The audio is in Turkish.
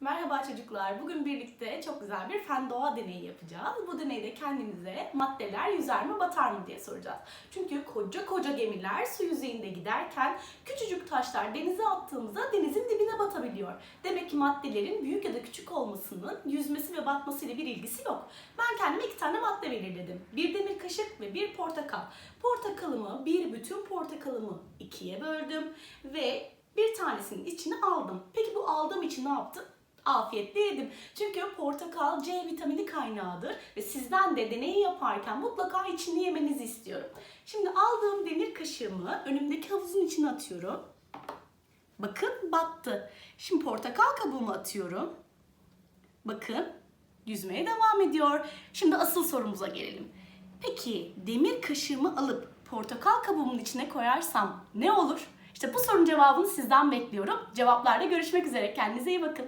Merhaba çocuklar. Bugün birlikte çok güzel bir fen doğa deneyi yapacağız. Bu deneyde kendimize maddeler yüzer mi batar mı diye soracağız. Çünkü koca koca gemiler su yüzeyinde giderken küçücük taşlar denize attığımızda denizin dibine batabiliyor. Demek ki maddelerin büyük ya da küçük olmasının yüzmesi ve batmasıyla bir ilgisi yok. Ben kendime iki tane madde belirledim. Bir demir kaşık ve bir portakal. Portakalımı, bir bütün portakalımı ikiye böldüm ve bir tanesinin içine aldım. Peki bu aldığım için ne yaptım? Afiyetle yedim. Çünkü portakal C vitamini kaynağıdır ve sizden de deneyi yaparken mutlaka içini yemenizi istiyorum. Şimdi aldığım demir kaşığımı önümdeki havuzun içine atıyorum. Bakın battı. Şimdi portakal kabuğumu atıyorum. Bakın yüzmeye devam ediyor. Şimdi asıl sorumuza gelelim. Peki demir kaşığımı alıp portakal kabuğumun içine koyarsam ne olur? İşte bu sorunun cevabını sizden bekliyorum. Cevaplarda görüşmek üzere. Kendinize iyi bakın.